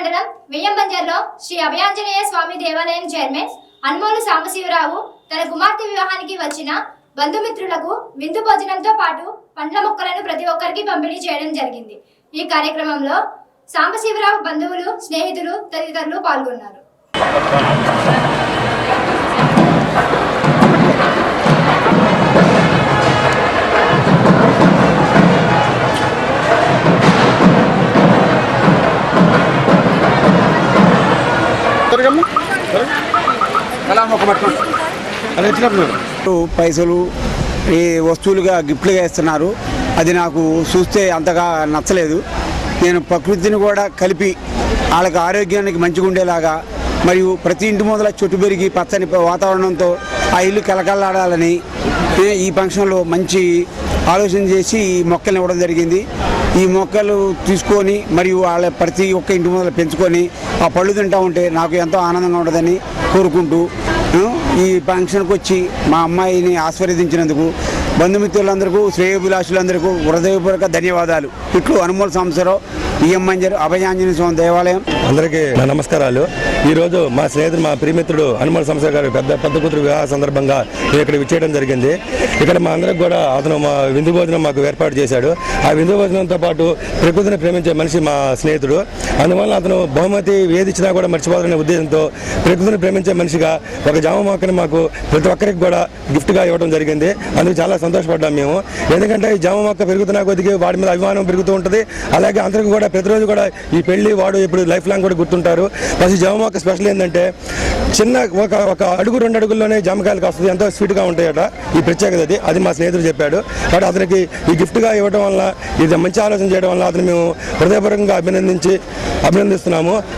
బంజర్లో శ్రీ అభయాంజనేయ స్వామి దేవాలయం చైర్మన్ అన్మోలు సాంబశివరావు తన కుమార్తె వివాహానికి వచ్చిన బంధుమిత్రులకు విందు భోజనంతో పాటు పండ్ల మొక్కలను ప్రతి ఒక్కరికి పంపిణీ చేయడం జరిగింది. ఈ కార్యక్రమంలో సాంబశివరావు బంధువులు స్నేహితులు తదితరులు పాల్గొన్నారు. పైసలు ఈ వస్తువులుగా గిఫ్ట్లుగా ఇస్తున్నారు. అది నాకు చూస్తే అంతగా నచ్చలేదు. నేను ప్రకృతిని కూడా కలిపి వాళ్ళకి ఆరోగ్యానికి మంచిగా ఉండేలాగా మరియు ప్రతి ఇంటి మొదల చెట్టు పెరిగి పచ్చని వాతావరణంతో ఆ ఇల్లు కలకల్లాడాలని ఈ ఫంక్షన్లో మంచి ఆలోచన చేసి ఈ మొక్కల్ని ఇవ్వడం జరిగింది. ఈ మొక్కలు తీసుకొని మరియు వాళ్ళ ప్రతి ఒక్క ఇంటి మొదలు పెంచుకొని ఆ పళ్ళు తింటా ఉంటే నాకు ఎంతో ఆనందంగా ఉండదని కోరుకుంటూ ఈ ఫంక్షన్కి వచ్చి మా అమ్మాయిని ఆశీర్వదించినందుకు బంధుమిత్రులందరికీ శ్రేయోభిలాషులందరికీ హృదయపూర్వక ధన్యవాదాలు. ఇట్లు అనుమూల సంవత్సరం మంజర్ అభయాంజనేయ స్వామి దేవాలయం. అందరికీ నా నమస్కారాలు. రోజు మా స్నేహితుడు మా ప్రియమిత్రుడు హనుమాన్ సంస్థ గారు పెద్ద పెద్ద కూతురు వివాహ సందర్భంగా ఇక్కడ విచ్చేయడం జరిగింది. ఇక్కడ మా అందరికి కూడా అతను మా విందు భోజనం మాకు ఏర్పాటు చేశాడు. ఆ విందు భోజనంతో పాటు ప్రకృతిని ప్రేమించే మనిషి మా స్నేహితుడు. అందువల్ల అతను బహుమతి ఏది కూడా మర్చిపోవాలనే ఉద్దేశంతో ప్రకృతిని ప్రేమించే మనిషిగా ఒక జామ మొక్కని మాకు ప్రతి ఒక్కరికి కూడా గిఫ్ట్గా ఇవ్వడం జరిగింది. అందుకు చాలా సంతోషపడ్డాం మేము. ఎందుకంటే ఈ జామ మొక్క పెరుగుతున్న కొద్దిగా వాడి మీద అభిమానం పెరుగుతూ ఉంటుంది. అలాగే అందరికీ కూడా ప్రతిరోజు కూడా ఈ పెళ్ళి వాడు ఇప్పుడు లైఫ్ లాంగ్ కూడా గుర్తుంటారు. ప్లస్ ఈ జామ స్పెషల్ ఏంటంటే చిన్న ఒక ఒక అడుగు రెండు అడుగుల్లోనే జామకాయలు కాస్తుంది ఎంతో స్వీట్గా ఉంటాయట ఈ ప్రత్యేకత అది. అది మా స్నేహితుడు చెప్పాడు. కాబట్టి అతనికి ఈ గిఫ్ట్గా ఇవ్వడం వల్ల ఇది మంచి ఆలోచన చేయడం వల్ల అతను మేము హృదయపూర్వకంగా అభినందించి అభినందిస్తున్నాము.